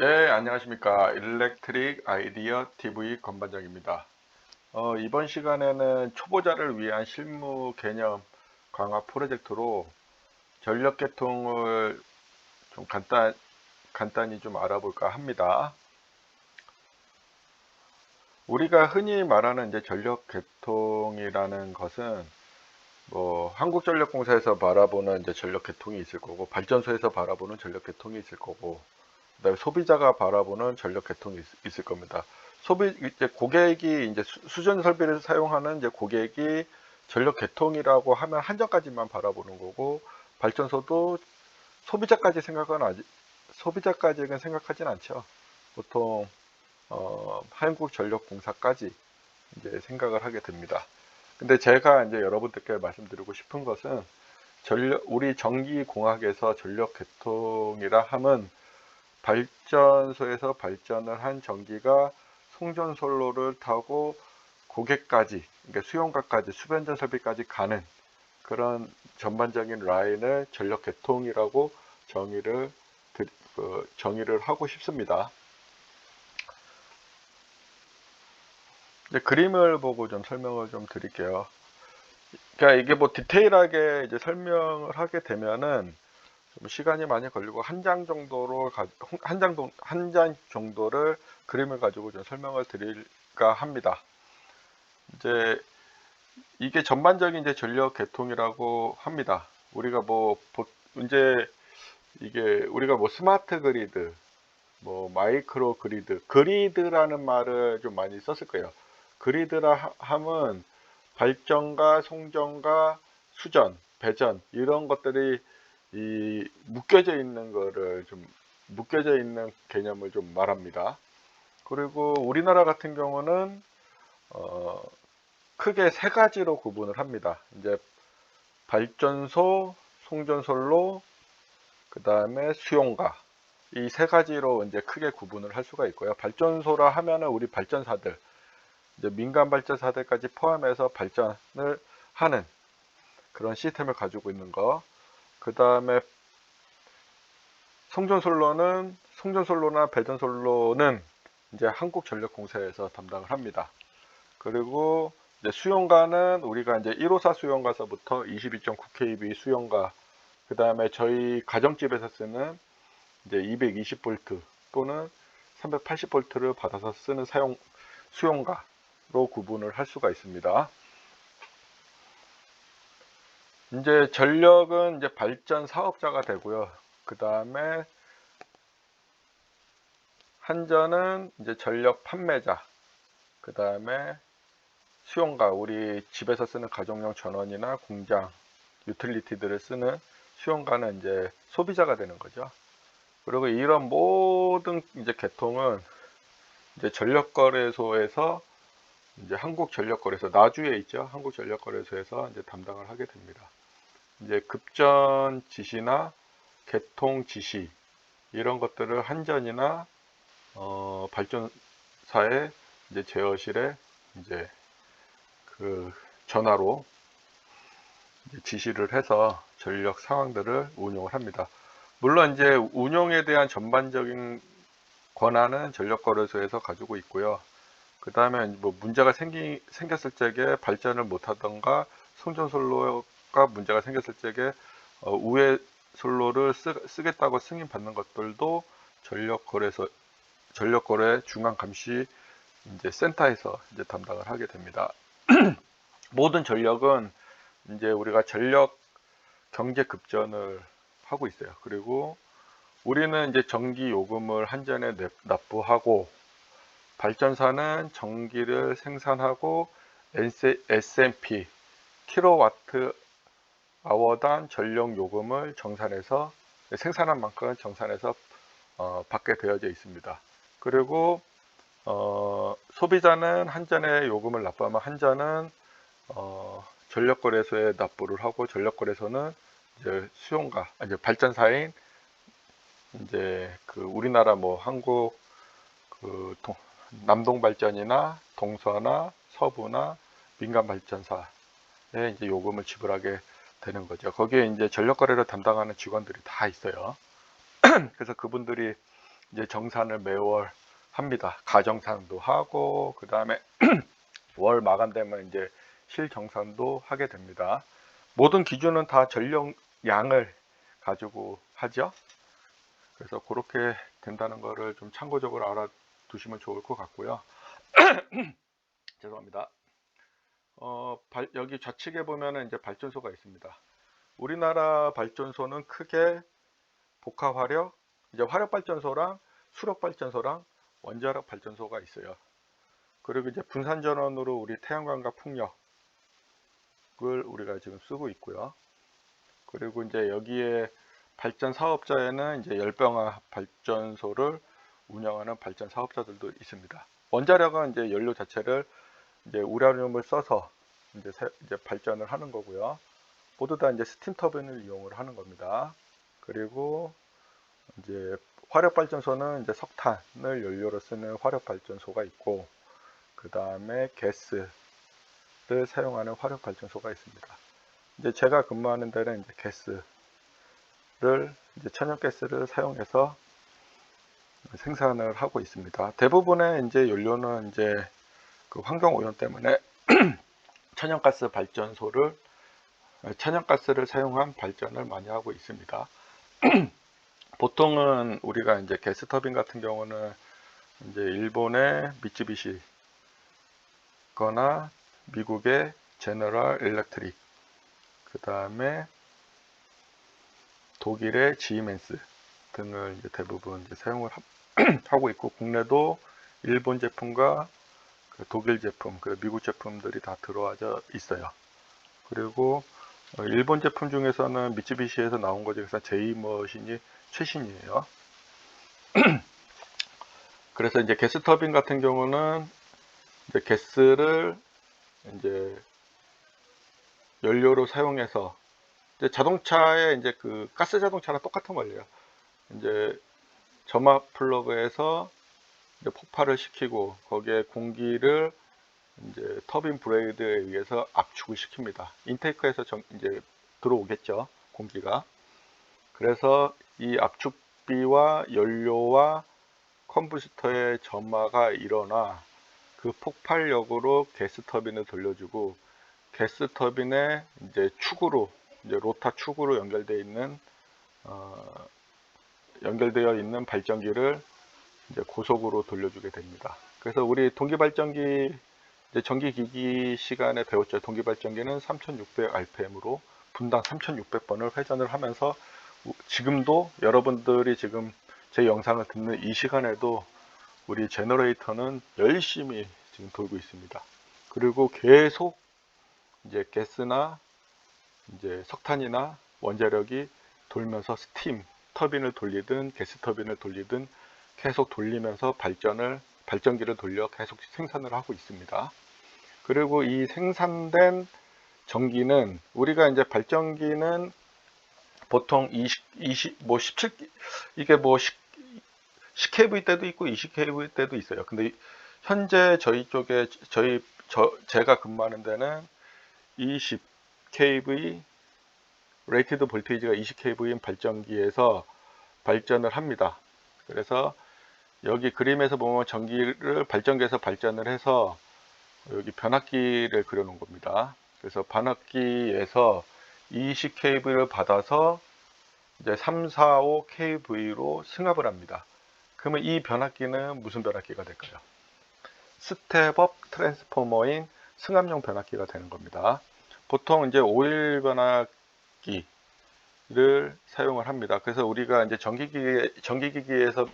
네, 안녕하십니까. 일렉트릭 아이디어 TV 건반장입니다. 어, 이번 시간에는 초보자를 위한 실무 개념 강화 프로젝트로 전력 계통을 좀 간단, 간단히 좀 알아볼까 합니다. 우리가 흔히 말하는 이제 전력 계통이라는 것은 뭐 한국전력공사에서 바라보는 이제 전력 계통이 있을 거고 발전소에서 바라보는 전력 계통이 있을 거고 그다음에 소비자가 바라보는 전력 계통이 있, 을 겁니다. 소비 이제 고객이 이제 수, 전 설비를 사용하는 이제 고객이 전력 계통이라고 하면 한정까지만 바라보는 거고 발전소도 소비자까지 생각은 아직 소비자까지는 생각하진 않죠. 보통 어, 한국전력공사까지 이제 생각을 하게 됩니다. 근데 제가 이제 여러분들께 말씀드리고 싶은 것은 전력 우리 전기공학에서 전력 계통이라 함은 발전소에서 발전을 한 전기가 송전솔로를 타고 고객까지, 그러니까 수용가까지, 수변전 설비까지 가는 그런 전반적인 라인을 전력 계통이라고 정의를 그 정의를 하고 싶습니다. 이제 그림을 보고 좀 설명을 좀 드릴게요. 그러니까 이게 뭐 디테일하게 이제 설명을 하게 되면은 시간이 많이 걸리고 한 장 정도로 한장 한 장 정도를 그림을 가지고 좀 설명을 드릴까 합니다. 이제 이게 전반적인 이제 전력 계통이라고 합니다. 우리가 뭐 이제 이게 우리가 뭐 스마트 그리드, 뭐 마이크로 그리드, 그리드라는 말을 좀 많이 썼을 거예요. 그리드라 함은 발전과 송전과 수전, 배전 이런 것들이 이 묶여져 있는 거를 좀 묶여져 있는 개념을 좀 말합니다. 그리고 우리나라 같은 경우는 어 크게 세 가지로 구분을 합니다. 이제 발전소, 송전솔로, 그 다음에 수용가 이 세 가지로 이제 크게 구분을 할 수가 있고요. 발전소라 하면은 우리 발전사들 이제 민간 발전사들까지 포함해서 발전을 하는 그런 시스템을 가지고 있는 거. 그 다음에 송전솔로는 송전솔로나 배전솔로는 이제 한국전력공사에서 담당을 합니다. 그리고 이제 수용가는 우리가 이제 154 수용가서부터 22.9kV 수용가, 그 다음에 저희 가정집에서 쓰는 이제 220V 또는 380V를 받아서 쓰는 사용 수용가로 구분을 할 수가 있습니다. 이제 전력은 이제 발전 사업자가 되고요. 그 다음에 한전은 이제 전력 판매자. 그 다음에 수용가, 우리 집에서 쓰는 가정용 전원이나 공장, 유틸리티들을 쓰는 수용가는 이제 소비자가 되는 거죠. 그리고 이런 모든 이제 계통은 이제 전력거래소에서 이제 한국전력거래소 나주에 있죠. 한국전력거래소에서 이제 담당을 하게 됩니다. 이제 급전 지시나 개통 지시 이런 것들을 한전이나 어, 발전사의 이제 제어실에 이제 그 전화로 이제 지시를 해서 전력 상황들을 운용을 합니다. 물론 이제 운용에 대한 전반적인 권한은 전력거래소에서 가지고 있고요. 그 다음에 뭐 문제가 생기, 생겼을 적에 발전을 못하던가 송전솔로 가 문제가 생겼을 적에 어, 우회 솔로를 쓰, 겠다고 승인 받는 것들도 전력 거래소 전력 거래 중앙 감시 이제 센터에서 이제 담당을 하게 됩니다. 모든 전력은 이제 우리가 전력 경제 급전을 하고 있어요. 그리고 우리는 이제 전기 요금을 한전에 납부하고 발전사는 전기를 생산하고 SMP 킬로와트 아워당 전력 요금을 정산해서 생산한 만큼 정산해서 어, 받게 되어져 있습니다. 그리고 어, 소비자는 한전에 요금을 납부하면 한전은 어, 전력거래소에 납부를 하고 전력거래소는 이제 수용가 이제 발전사인 이제 그 우리나라 뭐 한국 그 동, 남동발전이나 동서나 서부나 민간 발전사에 이제 요금을 지불하게 되는 거죠. 거기에 이제 전력 거래를 담당하는 직원들이 다 있어요. 그래서 그분들이 이제 정산을 매월 합니다. 가정산도 하고 그 다음에 월 마감되면 이제 실정산도 하게 됩니다. 모든 기준은 다 전력량을 가지고 하죠. 그래서 그렇게 된다는 거를 좀 참고적으로 알아두시면 좋을 것 같고요. 죄송합니다. 어, 발- 여기 좌측에 보면은 이제 발전소가 있습니다. 우리나라 발전소는 크게 복합 화력, 이제 화력 발전소랑 수력 발전소랑 원자력 발전소가 있어요. 그리고 이제 분산 전원으로 우리 태양광과 풍력을 우리가 지금 쓰고 있고요. 그리고 이제 여기에 발전 사업자에는 이제 열병화 발전소를 운영하는 발전 사업자들도 있습니다. 원자력은 이제 연료 자체를 이제 우라늄을 써서 이제, 세- 이제 발전을 하는 거고요. 모두 다 이제 스팀 터빈을 이용을 하는 겁니다. 그리고 이제 화력 발전소는 이제 석탄을 연료로 쓰는 화력 발전소가 있고 그 다음에 가스를 사용하는 화력 발전소가 있습니다. 이제 제가 근무하는 데는 이제 가스를 이제 천연가스를 사용해서 생산을 하고 있습니다. 대부분의 이제 연료는 이제 그 환경 오염 때문에 천연가스 발전소를 천연가스를 사용한 발전을 많이 하고 있습니다. 보통은 우리가 이제 가스터빈 같은 경우는 이제 일본의 미쯔비시 거나 미국의 제너럴 일렉트릭 그 다음에 독일의 지멘스 등을 이제 대부분 이제 사용을 하- 하고 있고 국내도 일본 제품과 그 독일 제품, 그 미국 제품들이 다 들어와져 있어요. 그리고 어, 일본 제품 중에서는 미쯔비시에서 나온 것 중에서 제이 머신이 최신이에요. 그래서 이제 가스 터빈 같은 경우는 이제 가스를 이제 연료로 사용해서 이제 자동차의 이제 그 가스 자동차랑 똑같은 원리예요. 이제 점압 플러그에서 폭발을 시키고 거기에 공기를 이제 터빈 브레이드에 의해서 압축을 시킵니다. 인테이크에서 정- 이제 들어오겠죠 공기가. 그래서 이 압축비와 연료와 컴부스터의 점화가 일어나 그 폭발력으로 가스 터빈을 돌려주고 가스 터빈의 이제 축으로 이제 로타 축으로 연결되어 있는 어, 연결되어 있는 발전기를 이제 고속으로 돌려주게 됩니다. 그래서 우리 동기 발전기 이제 전기 기기 시간에 배웠죠. 동기 발전기는 3600 rpm으로 분당 3600번을 회전을 하면서 우- 지금도 여러분들이 지금 제 영상을 듣는 이 시간에도 우리 제너레이터는 열심히 지금 돌고 있습니다. 그리고 계속 이제 가스나 이제 석탄이나 원자력이 돌면서 스팀 터빈을 돌리든 가스 터빈을 돌리든 계속 돌리면서 발전을 발전기를 돌려 계속 생산을 하고 있습니다. 그리고 이 생산된 전기는 우리가 이제 발전기는 보통 20, 20, 뭐 17, 이게 뭐 10, 10kV 때도 있고 20kV 때도 있어요. 근데 현재 저희 쪽에 저희 저 제가 근무하는 데는 20kV 레이티드 볼테이지가 20kV인 발전기에서 발전을 합니다. 그래서 여기 그림에서 보면 전기를 발전기에서 발전을 해서 여기 변압기를 그려놓은 겁니다. 그래서 변압기에서 20kV를 받아서 이제 345kV로 승합을 합니다. 그러면 이 변압기는 무슨 변압기가 될까요? 스텝업 트랜스포머인 승합용 변압기가 되는 겁니다. 보통 이제 오일 변압기를 사용을 합니다. 그래서 우리가 이제 전기기기, 전기기기에서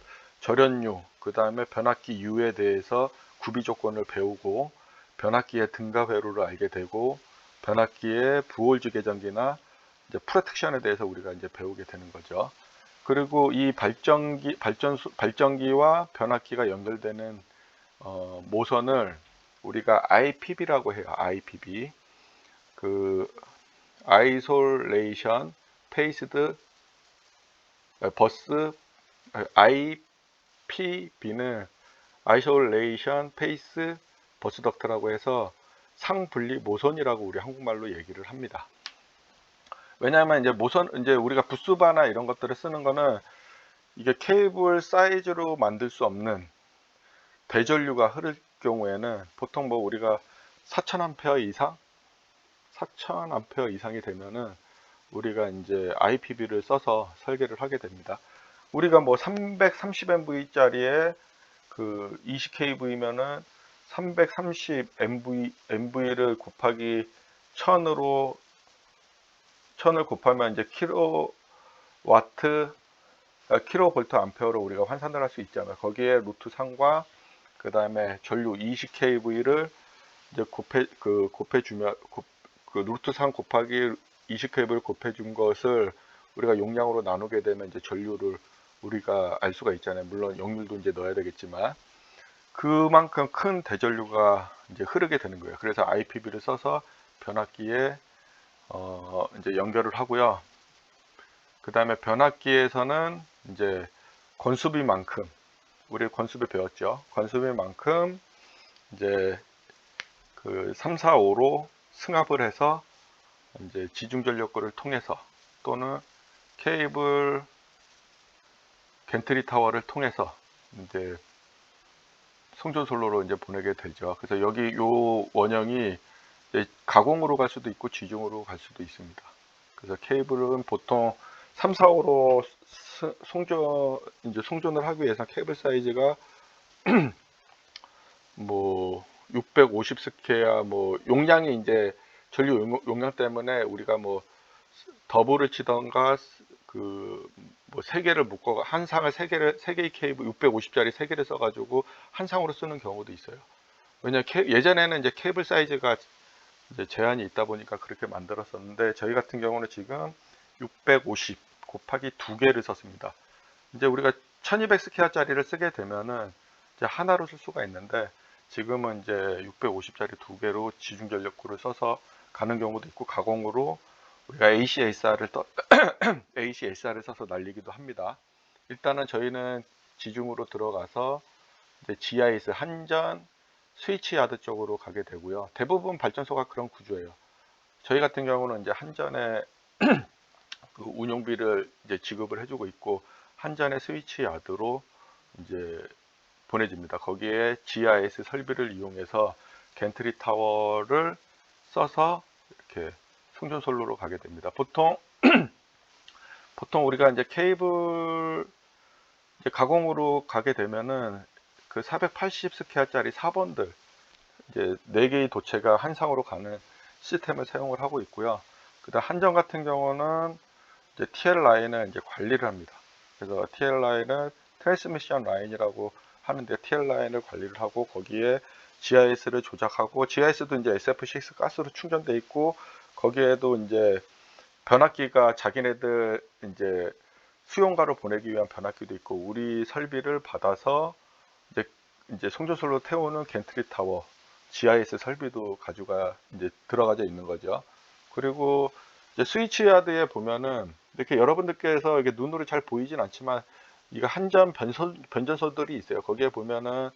절연유, 그 다음에 변압기 U에 대해서 구비 조건을 배우고 변압기의 등가 회로를 알게 되고 변압기의 부홀즈 계전기나 이제 프로텍션에 대해서 우리가 이제 배우게 되는 거죠. 그리고 이 발전기 발전소 발전기와 변압기가 연결되는 어, 모선을 우리가 IPB라고 해요. IPB 그 Isolation Paced 버스 IPB는 Isolation Pace 버스 덕트라고 해서 상분리 모선이라고 우리 한국말로 얘기를 합니다. 왜냐하면 이제 모선 이제 우리가 부스바나 이런 것들을 쓰는 거는 이게 케이블 사이즈로 만들 수 없는 대전류가 흐를 경우에는 보통 뭐 우리가 4000A 이상 4000A 이상이 되면은 우리가 이제 IPV를 써서 설계를 하게 됩니다. 우리가 뭐 330MV 짜리에 그 20kV면은 330 MV, MV를 곱하기 1000으로 1000을 곱하면 이제 킬로와트 아, 킬로볼트 암페어로 우리가 환산을 할 수 있잖아요. 거기에 루트 3과 그 다음에 전류 20kV를 이제 곱해 그 곱해 주면 그 루트 3 곱하기 20kV를 곱해 준 것을 우리가 용량으로 나누게 되면 이제 전류를 우리가 알 수가 있잖아요. 물론 역률도 이제 넣어야 되겠지만 그만큼 큰 대전류가 이제 흐르게 되는 거예요. 그래서 IPV를 써서 변압기에 어 이제 연결을 하고요. 그 다음에 변압기에서는 이제 건수비만큼 우리 건수비 배웠죠. 건수비만큼 이제 그 3, 4, 5로 승합을 해서 이제 지중전력거를 통해서 또는 케이블 겐트리 타워를 통해서 이제 송전솔로로 이제 보내게 되죠. 그래서 여기 요 원형이 가공으로 갈 수도 있고 지중으로 갈 수도 있습니다. 그래서 케이블은 보통 3, 4, 5로 송전 이제 송전을 하기 위해서 케이블 사이즈가 뭐 650 스퀘어 뭐 용량이 이제 전류 용- 용량 때문에 우리가 뭐 더블을 치던가 그 뭐 세 개를 묶어 한 상을 세 개를 세 개의 케이블 650짜리 세 개를 써가지고 한 상으로 쓰는 경우도 있어요. 왜냐 케 예전에는 이제 케이블 사이즈가 이제 제한이 있다 보니까 그렇게 만들었었는데 저희 같은 경우는 지금 650 곱하기 두 개를 썼습니다. 이제 우리가 1200 스퀘어짜리를 쓰게 되면은 이제 하나로 쓸 수가 있는데 지금은 이제 650짜리 두 개로 지중 전력구를 써서 가는 경우도 있고 가공으로 우리가 ACSR을 떠, ACSR을 써서 날리기도 합니다. 일단은 저희는 지중으로 들어가서 이제 GIS 한전 스위치 야드 쪽으로 가게 되고요. 대부분 발전소가 그런 구조예요. 저희 같은 경우는 이제 한전에 그 운용비를 이제 지급을 해주고 있고 한전의 스위치 야드로 이제 보내집니다. 거기에 GIS 설비를 이용해서 겐트리 타워를 써서 이렇게 송전솔로로 가게 됩니다. 보통 보통 우리가 이제 케이블 이제 가공으로 가게 되면은 그 480 스퀘어짜리 4번들 이제 4개의 도체가 한 상으로 가는 시스템을 사용을 하고 있고요. 그다음 한전 같은 경우는 이제 TL 라인을 이제 관리를 합니다. 그래서 TL 라인은 트랜스미션 라인이라고 하는데 TL 라인을 관리를 하고 거기에 GIS를 조작하고 GIS도 이제 SF6 가스로 충전돼 있고 거기에도 이제 변압기가 자기네들 이제 수용가로 보내기 위한 변압기도 있고 우리 설비를 받아서 이제 이제 송전솔로 태우는 겐트리 타워 GIS 설비도 가지고가 이제 들어가져 있는 거죠. 그리고 이제 스위치 야드에 보면은 이렇게 여러분들께서 이게 눈으로 잘 보이진 않지만 이거 한전 변소, 변전소들이 있어요. 거기에 보면은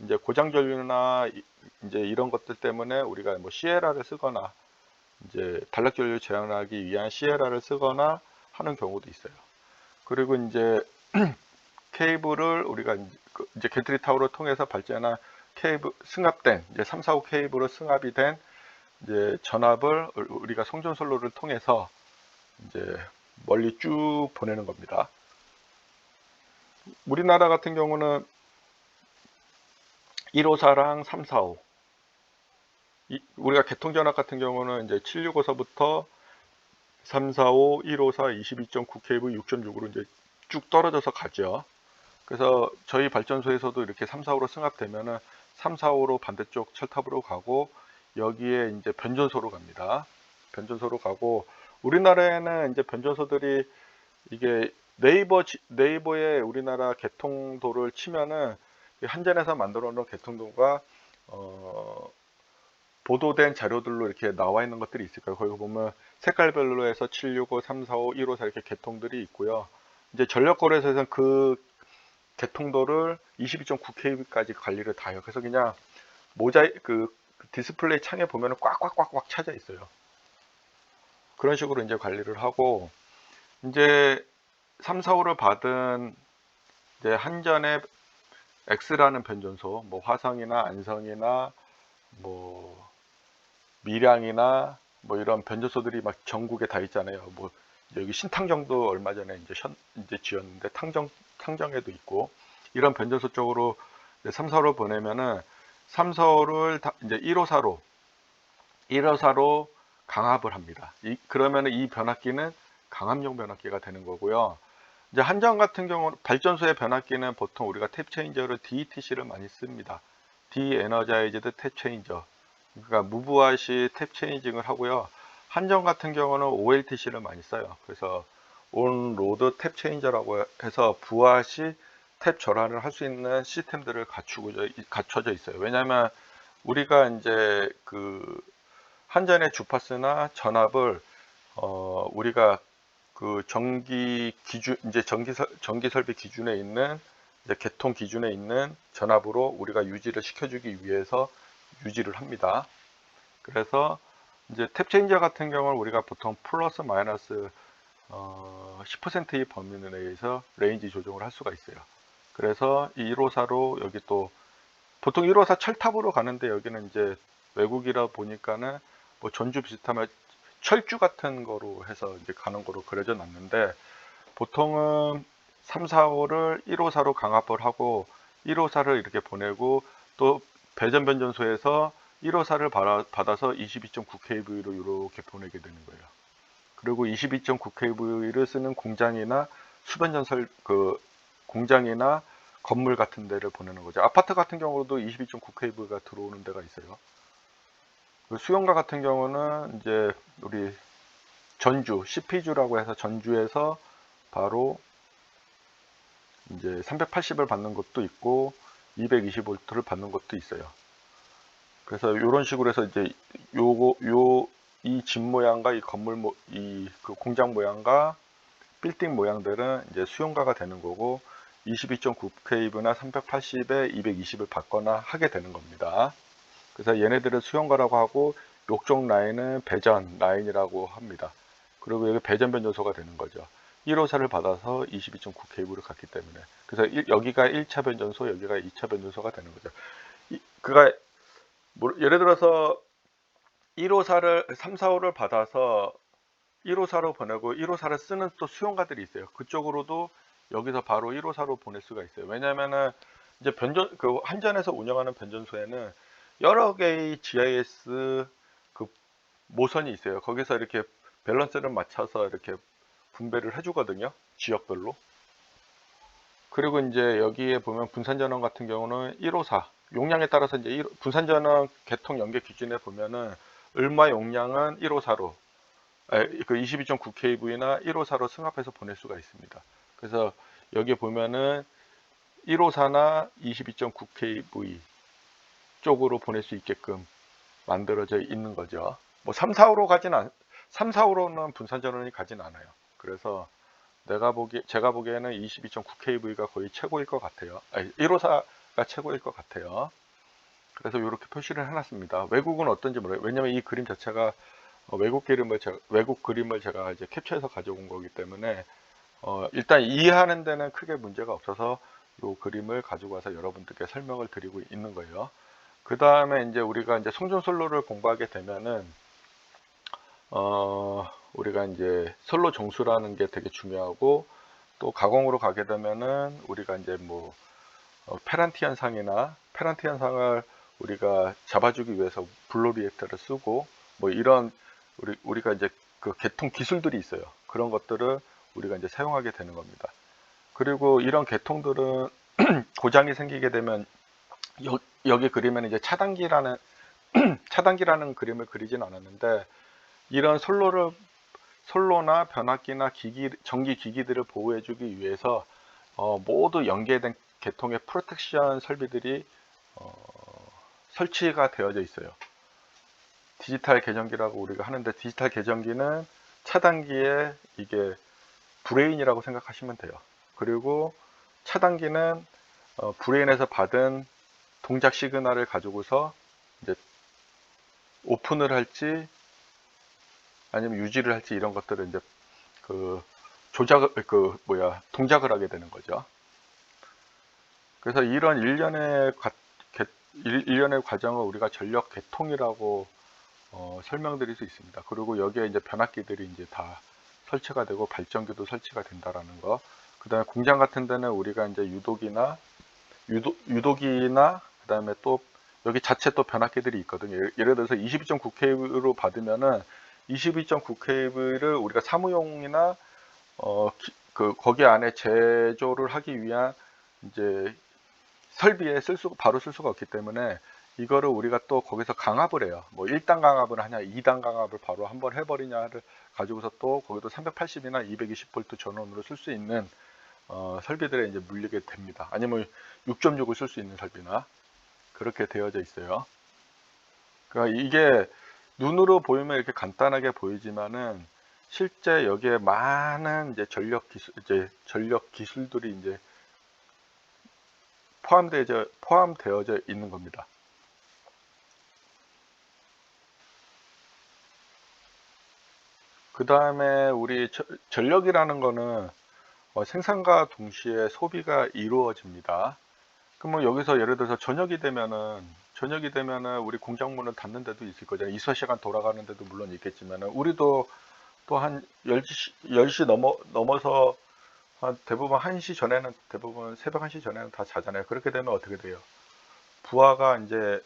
이제 고장 전류나 이- 이제 이런 것들 때문에 우리가 뭐 시에라를 쓰거나 이제 단락 전류 제한하기 위한 시에라를 쓰거나 하는 경우도 있어요. 그리고 이제 케이블을 우리가 이제 그 이제 겐트리 타워를 통해서 발전한 케이블 승합된 이제 3, 4, 5 케이블로 승합이 된 이제 전압을 우리가 송전솔로를 통해서 이제 멀리 쭉 보내는 겁니다. 우리나라 같은 경우는 154랑 345 이- 우리가 개통전압 같은 경우는 이제 765서부터 345, 154, 22.9kV, 6.6으로 이제 쭉 떨어져서 가죠. 그래서 저희 발전소에서도 이렇게 3, 4호로 승합되면은 3, 4호로 반대쪽 철탑으로 가고 여기에 이제 변전소로 갑니다. 변전소로 가고 우리나라에는 이제 변전소들이 이게 네이버 지- 네이버에 우리나라 개통도를 치면은 이 한전에서 만들어 놓은 개통도가 어 보도된 자료들로 이렇게 나와 있는 것들이 있을 거예요. 거기 보면 색깔별로 해서 765, 345, 154 이렇게 개통들이 있고요. 이제 전력거래소에서는 그 개통도를 22.9kb까지 관리를 다 해요. 그래서 그냥 모자이 그 디스플레이 창에 보면은 꽉꽉꽉꽉 차져 있어요. 그런 식으로 이제 관리를 하고 이제 3, 4호를 받은 이제 한전의 X라는 변전소, 뭐 화성이나 안성이나 뭐 밀양이나 뭐 이런 변전소들이 막 전국에 다 있잖아요. 뭐 여기 신탕정도 얼마 전에 이제 현, 이제 지었는데 탕정 탕정에도 있고 이런 변전소 쪽으로 3, 4로 보내면은 3, 4호를 이제 1호사로 1호사로 강압을 합니다. 이, 그러면은 이 변압기는 강압용 변압기가 되는 거고요. 이제 한전 같은 경우는 발전소의 변압기는 보통 우리가 탭 체인저를 DETC를 많이 씁니다. De-energized 탭 체인저. 그러니까 무부하시 탭 체인징을 하고요. 한전 같은 경우는 OLTC를 많이 써요. 그래서 온 로드 탭 체인저라고 해서 부하 시 탭 전환을 할 수 있는 시스템들을 갖추고 갖춰져 있어요. 왜냐하면 우리가 이제 그 한전의 주파수나 전압을 어 우리가 그 전기 기준 이제 전기 전기 설비 기준에 있는 이제 개통 기준에 있는 전압으로 우리가 유지를 시켜주기 위해서 유지를 합니다. 그래서 이제 탭 체인저 같은 경우는 우리가 보통 플러스 마이너스 어, 10%의 범위 내에서 레인지 조정을 할 수가 있어요. 그래서 이 154로 여기 또 보통 154 철탑으로 가는데 여기는 이제 외국이라 보니까는 뭐 전주 비슷하면 철주 같은 거로 해서 이제 가는 거로 그려져 놨는데 보통은 3, 4호를 154로 강압을 하고 154를 이렇게 보내고 또 배전 변전소에서 1호사를 받아서 22.9kV로 이렇게 보내게 되는 거예요. 그리고 22.9kV를 쓰는 공장이나 수변전설 그 공장이나 건물 같은 데를 보내는 거죠. 아파트 같은 경우도 22.9kV가 들어오는 데가 있어요. 그 수용가 같은 경우는 이제 우리 전주 CP주라고 해서 전주에서 바로 이제 380을 받는 것도 있고 220V를 받는 것도 있어요. 그래서 이런 식으로 해서 이제 요거 요 이 집 모양과 이 건물 모, 이 그 공장 모양과 빌딩 모양들은 이제 수용가가 되는 거고 22.9kV나 380에 220을 받거나 하게 되는 겁니다. 그래서 얘네들을 수용가라고 하고 욕종 라인은 배전 라인이라고 합니다. 그리고 여기 배전 변전소가 되는 거죠. 1호사를 받아서 22.9kV를 갔기 때문에 그래서 일, 여기가 1차 변전소 여기가 2차 변전소가 되는 거죠. 이, 그가 뭐, 예를 들어서 1호사를 3, 4호를 받아서 1호사로 보내고 1호사를 쓰는 또 수용가들이 있어요. 그쪽으로도 여기서 바로 1호사로 보낼 수가 있어요. 왜냐면은 이제 변전 그 한전에서 운영하는 변전소에는 여러 개의 GIS 그 모선이 있어요. 거기서 이렇게 밸런스를 맞춰서 이렇게 분배를 해주거든요. 지역별로. 그리고 이제 여기에 보면 분산전원 같은 경우는 1호사 용량에 따라서 이제 분산전원 개통 연계 기준에 보면은 얼마 용량은 1호사로 그 22.9kV나 1호사로 승합해서 보낼 수가 있습니다. 그래서 여기 보면은 1호사나 22.9kV 쪽으로 보낼 수 있게끔 만들어져 있는 거죠. 뭐 3, 4호로 가진 않, 3, 4호로는 분산 전원이 가진 않아요. 그래서 내가 보기, 제가 보기에는 22.9kV가 거의 최고일 것 같아요. 아니, 1호사 가 최고일 것 같아요. 그래서 이렇게 표시를 해놨습니다. 외국은 어떤지 모르겠어요. 왜냐면 이 그림 자체가 어, 외국 그림을 제가, 외국 그림을 제가 이제 캡처해서 가져온 거기 때문에 어, 일단 이해하는 데는 크게 문제가 없어서 이 그림을 가지고 와서 여러분들께 설명을 드리고 있는 거예요. 그 다음에 이제 우리가 이제 송전솔로를 공부하게 되면은 어, 우리가 이제 솔로 정수라는 게 되게 중요하고 또 가공으로 가게 되면은 우리가 이제 뭐 어, 페란티 현상이나 페란티 현상을 우리가 잡아주기 위해서 블로 리액터를 쓰고 뭐 이런 우리 우리가 이제 그 개통 기술들이 있어요. 그런 것들을 우리가 이제 사용하게 되는 겁니다. 그리고 이런 개통들은 고장이 생기게 되면 여, 여기 그림에는 이제 차단기라는 차단기라는 그림을 그리진 않았는데 이런 솔로를 솔로나 변압기나 기기 전기 기기들을 보호해주기 위해서 어, 모두 연계된 개통의 프로텍션 설비들이 어, 설치가 되어져 있어요. 디지털 계정기라고 우리가 하는데 디지털 계정기는 차단기에 이게 브레인이라고 생각하시면 돼요. 그리고 차단기는 어, 브레인에서 받은 동작 시그널을 가지고서 이제 오픈을 할지 아니면 유지를 할지 이런 것들을 이제 그 조작을 그 뭐야 동작을 하게 되는 거죠. 그래서 이런 일련의 과, 개- 일- 일련의 과정을 우리가 전력 개통이라고 어, 설명드릴 수 있습니다. 그리고 여기에 이제 변압기들이 이제 다 설치가 되고 발전기도 설치가 된다라는 거. 그다음에 공장 같은 데는 우리가 이제 유독이나 유도, 유독이나 그다음에 또 여기 자체 또 변압기들이 있거든요. 예를- 예를 들어서 22.9 케이블로 받으면은 22.9 케이블을 우리가 사무용이나 어, 기- 그 거기 안에 제조를 하기 위한 이제 설비에 쓸 수, 바로 쓸 수가 없기 때문에 이거를 우리가 또 거기서 강압을 해요. 뭐 1단 강압을 하냐, 2단 강압을 바로 한번 해버리냐를 가지고서 또 거기도 380이나 220V 전원으로 쓸 수 있는 어, 설비들에 이제 물리게 됩니다. 아니면 6.6을 쓸 수 있는 설비나 그렇게 되어져 있어요. 그러니까 이게 눈으로 보이면 이렇게 간단하게 보이지만은 실제 여기에 많은 이제 전력 기술, 이제 전력 기술들이 이제 포함되어 포함되어져 있는 겁니다. 그 다음에 우리 저- 전력이라는 거는 어, 생산과 동시에 소비가 이루어집니다. 그럼 뭐 여기서 예를 들어서 저녁이 되면은 저녁이 되면은 우리 공장 문을 닫는 데도 있을 거잖아요. 24시간 돌아가는 데도 물론 있겠지만은 우리도 또 한 10시, 10시 넘어, 넘어서 한 대부분 1시 전에는 대부분 새벽 1시 전에는 다 자잖아요. 그렇게 되면 어떻게 돼요? 부하가 이제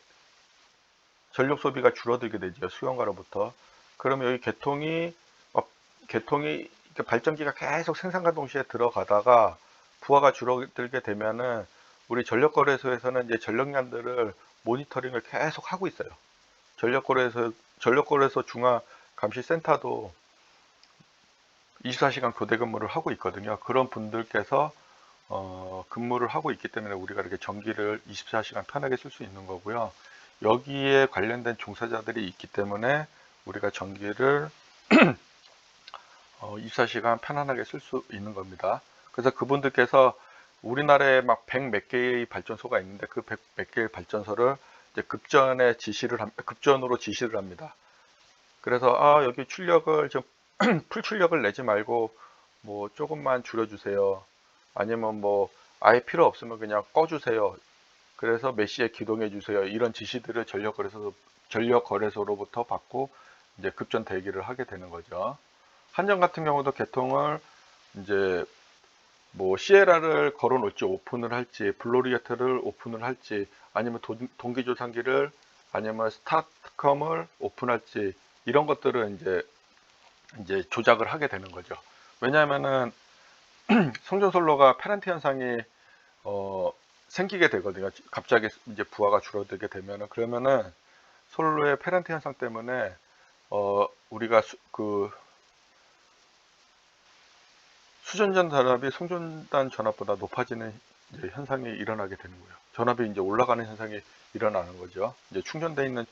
전력 소비가 줄어들게 되죠. 수용가로부터. 그러면 여기 개통이 어, 개통이 발전기가 계속 생산과 동시에 들어가다가 부하가 줄어들게 되면은 우리 전력 거래소에서는 이제 전력량들을 모니터링을 계속 하고 있어요. 전력거래소 전력거래소 중앙 감시센터도 24시간 교대 근무를 하고 있거든요. 그런 분들께서 어, 근무를 하고 있기 때문에 우리가 이렇게 전기를 24시간 편하게 쓸 수 있는 거고요. 여기에 관련된 종사자들이 있기 때문에 우리가 전기를 어, 24시간 편안하게 쓸 수 있는 겁니다. 그래서 그분들께서 우리나라에 막100몇 개의 발전소가 있는데 그100몇 개의 발전소를 이제 급전에 지시를 합, 급전으로 지시를 합니다. 그래서 아 여기 출력을 좀 풀 출력을 내지 말고 뭐 조금만 줄여주세요. 아니면 뭐 아예 필요 없으면 그냥 꺼주세요. 그래서 몇 시에 기동해 주세요. 이런 지시들을 전력 거래소 전력 거래소로부터 받고 이제 급전 대기를 하게 되는 거죠. 한전 같은 경우도 개통을 이제 뭐 시에라를 걸어 놓을지 오픈을 할지 블로리에트를 오픈을 할지 아니면 동- 동기조상기를 아니면 스타트컴을 오픈할지 이런 것들은 이제 이제 조작을 하게 되는 거죠. 왜냐하면은 송전솔로가 페란티 현상이 어, 생기게 되거든요. 갑자기 이제 부하가 줄어들게 되면은 그러면은 솔로의 페란티 현상 때문에 어, 우리가 수, 그 수전전 전압이 송전단 전압보다 높아지는 현상이 일어나게 되는 거예요. 전압이 이제 올라가는 현상이 일어나는 거죠. 이제 충전돼 있는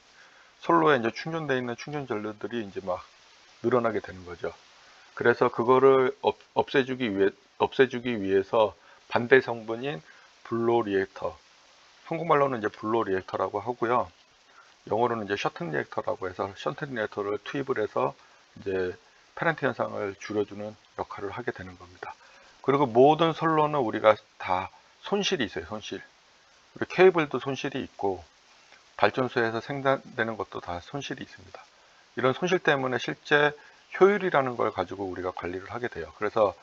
솔로에 이제 충전돼 있는 충전 전류들이 이제 막 늘어나게 되는 거죠. 그래서 그거를 없, 없애주기 위해 없애주기 위해서 반대 성분인 블로 리액터, 한국말로는 이제 블로 리액터라고 하고요. 영어로는 이제 셔튼 리액터라고 해서 셔튼 리액터를 투입을 해서 이제 페렌트 현상을 줄여주는 역할을 하게 되는 겁니다. 그리고 모든 선로는 우리가 다 손실이 있어요, 손실. 우리 케이블도 손실이 있고 발전소에서 생산되는 것도 다 손실이 있습니다. 이런 손실 때문에 실제 효율이라는 걸 가지고 우리가 관리를 하게 돼요. 그래서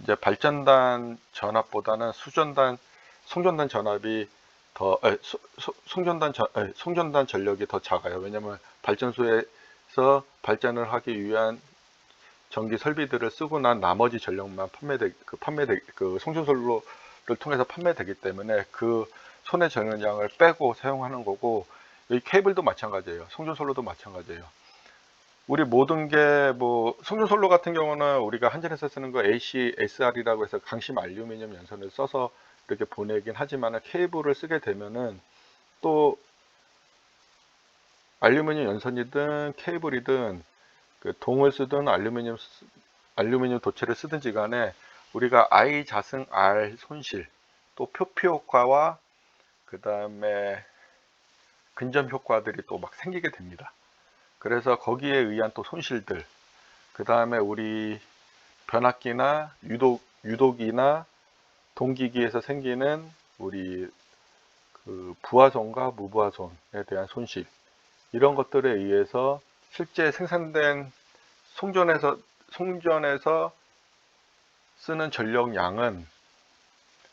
이제 발전단 전압보다는 수전단, 송전단 전압이 더, 에, 소- 소- 송전단, 전- 에, 송전단 전력이 더 작아요. 왜냐면 발전소에서 발전을 하기 위한 전기 설비들을 쓰고 난 나머지 전력만 판매되, 그 판매되, 그 송전솔로를 통해서 판매되기 때문에 그 손의 전력량을 빼고 사용하는 거고, 여기 케이블도 마찬가지예요. 송전솔로도 마찬가지예요. 우리 모든 게 뭐 송전솔로 같은 경우는 우리가 한전에서 쓰는 거 ACSR이라고 해서 강심 알루미늄 연선을 써서 이렇게 보내긴 하지만 케이블을 쓰게 되면은 또 알루미늄 연선이든 케이블이든 그 동을 쓰든 알루미늄 쓰- 알루미늄 도체를 쓰든지 간에 우리가 I 자승 R 손실 또 표피 효과와 그 다음에 근점 효과들이 또 막 생기게 됩니다. 그래서 거기에 의한 또 손실들, 그 다음에 우리 변압기나 유독, 유독이나 동기기에서 생기는 우리 그 부하손과 무부하손에 대한 손실 이런 것들에 의해서 실제 생산된 송전에서 송전에서 쓰는 전력 양은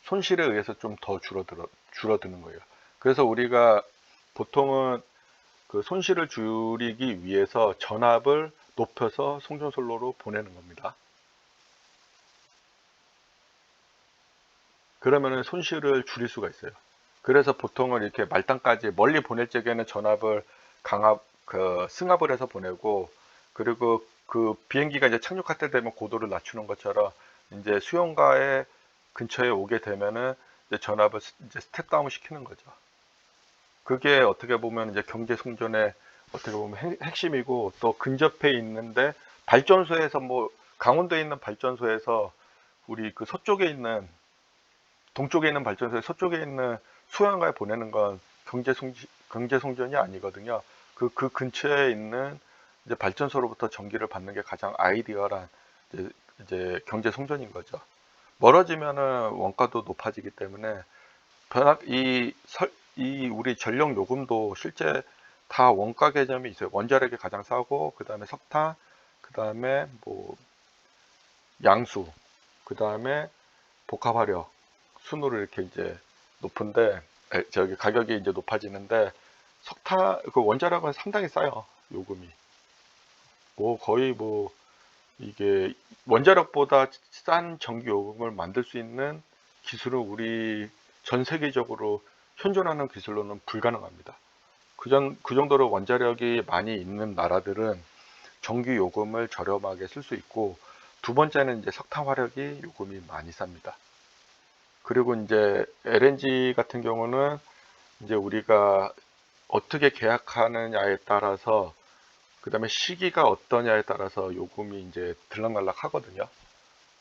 손실에 의해서 좀 더 줄어들어 줄어드는 거예요. 그래서 우리가 보통은 그 손실을 줄이기 위해서 전압을 높여서 송전솔로로 보내는 겁니다. 그러면은 손실을 줄일 수가 있어요. 그래서 보통은 이렇게 말단까지 멀리 보낼 적에는 전압을 강압, 그 승합을 해서 보내고 그리고 그 비행기가 이제 착륙할 때 되면 고도를 낮추는 것처럼 이제 수용가의 근처에 오게 되면은 이제 전압을 스- 이제 스텝 다운 시키는 거죠. 그게 어떻게 보면 이제 경제 송전의 어떻게 보면 핵- 핵심이고 또 근접해 있는데 발전소에서 뭐 강원도에 있는 발전소에서 우리 그 서쪽에 있는 동쪽에 있는 발전소에 서쪽에 있는 수양가에 보내는 건 경제 송 경제 송전이 아니거든요. 그 그 근처에 있는 이제 발전소로부터 전기를 받는 게 가장 아이디어란 이제, 이제 경제 송전인 거죠. 멀어지면은 원가도 높아지기 때문에 변화 이, 설, 이 우리 전력 요금도 실제 다 원가 개념이 있어요. 원자력이 가장 싸고 그 다음에 석탄, 그 다음에 뭐 양수, 그 다음에 복합화력 순으로 이렇게 이제 높은데 에, 저기 가격이 이제 높아지는데 석탄 그 원자력은 상당히 싸요 요금이 뭐 거의 뭐 이게 원자력보다 싼 전기 요금을 만들 수 있는 기술은 우리 전 세계적으로 현존하는 기술로는 불가능합니다. 그, 정, 그 정도로 원자력이 많이 있는 나라들은 전기 요금을 저렴하게 쓸 수 있고 두 번째는 이제 석탄 화력이 요금이 많이 쌉니다. 그리고 이제 LNG 같은 경우는 이제 우리가 어떻게 계약하느냐에 따라서 그 다음에 시기가 어떠냐에 따라서 요금이 이제 들락날락 하거든요.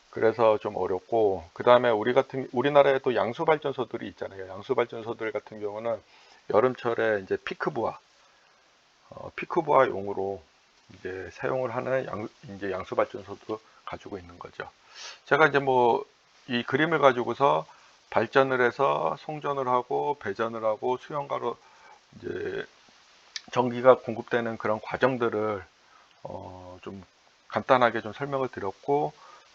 그래서 좀 어렵고 그 다음에 우리 같은 우리나라에 또 양수 발전소들이 있잖아요. 양수 발전소들 같은 경우는 여름철에 이제 피크부하 어, 피크부하용으로 이제 사용을 하는 양, 이제 양수 발전소도 가지고 있는 거죠. 제가 이제 뭐 이 그림을 가지고서 발전을 해서 송전을 하고 배전을 하고 수용가로 이제 전기가 공급되는 그런 과정들을 어, 좀 간단하게 좀 설명을 드렸고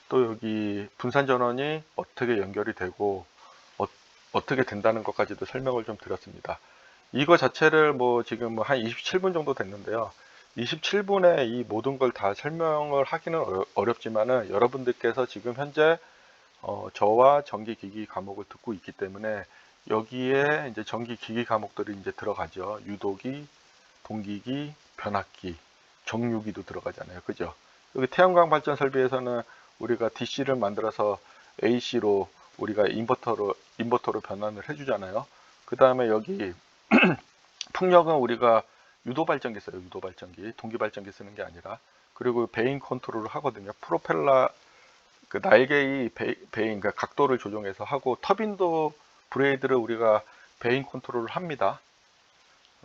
또 여기 분산 전원이 어떻게 연결이 되고 어, 떻게 된다는 것까지도 설명을 좀 드렸습니다. 이거 자체를 뭐 지금 한 27분 정도 됐는데요. 27분에 이 모든 걸 다 설명을 하기는 어렵지만은 여러분들께서 지금 현재 어, 저와 전기기기 과목을 듣고 있기 때문에 여기에 이제 전기 기기 과목들이 이제 들어가죠. 유도기, 동기기, 변압기, 정유기도 들어가잖아요. 그죠? 여기 태양광 발전 설비에서는 우리가 DC를 만들어서 AC로 우리가 인버터로 인버터로 변환을 해주잖아요. 그 다음에 여기 풍력은 우리가 유도 발전기 써요. 유도 발전기, 동기 발전기 쓰는 게 아니라 그리고 베인 컨트롤을 하거든요. 프로펠러 그 날개의 베, 베인 그 각도를 조정해서 하고 터빈도 브레이드를 우리가 베인 컨트롤을 합니다.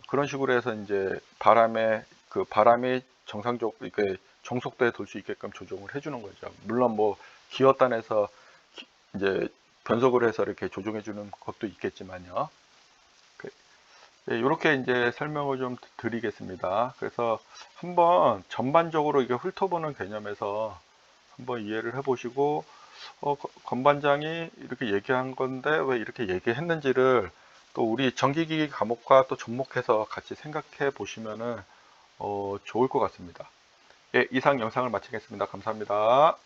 그런 식으로 해서 이제 바람에 그 바람이 정상적 이렇게 정속도에 돌 수 있게끔 조정을 해주는 거죠. 물론 뭐 기어단에서 기- 이제 변속을 해서 이렇게 조정해 주는 것도 있겠지만요. 이렇게 이제 설명을 좀 드리겠습니다. 그래서 한번 전반적으로 이게 훑어보는 개념에서 한번 이해를 해보시고 어, 거- 건반장이 이렇게 얘기한 건데 왜 이렇게 얘기했는지를 또 우리 전기기기 과목과 또 접목해서 같이 생각해 보시면은 어, 좋을 것 같습니다. 예, 이상 영상을 마치겠습니다. 감사합니다.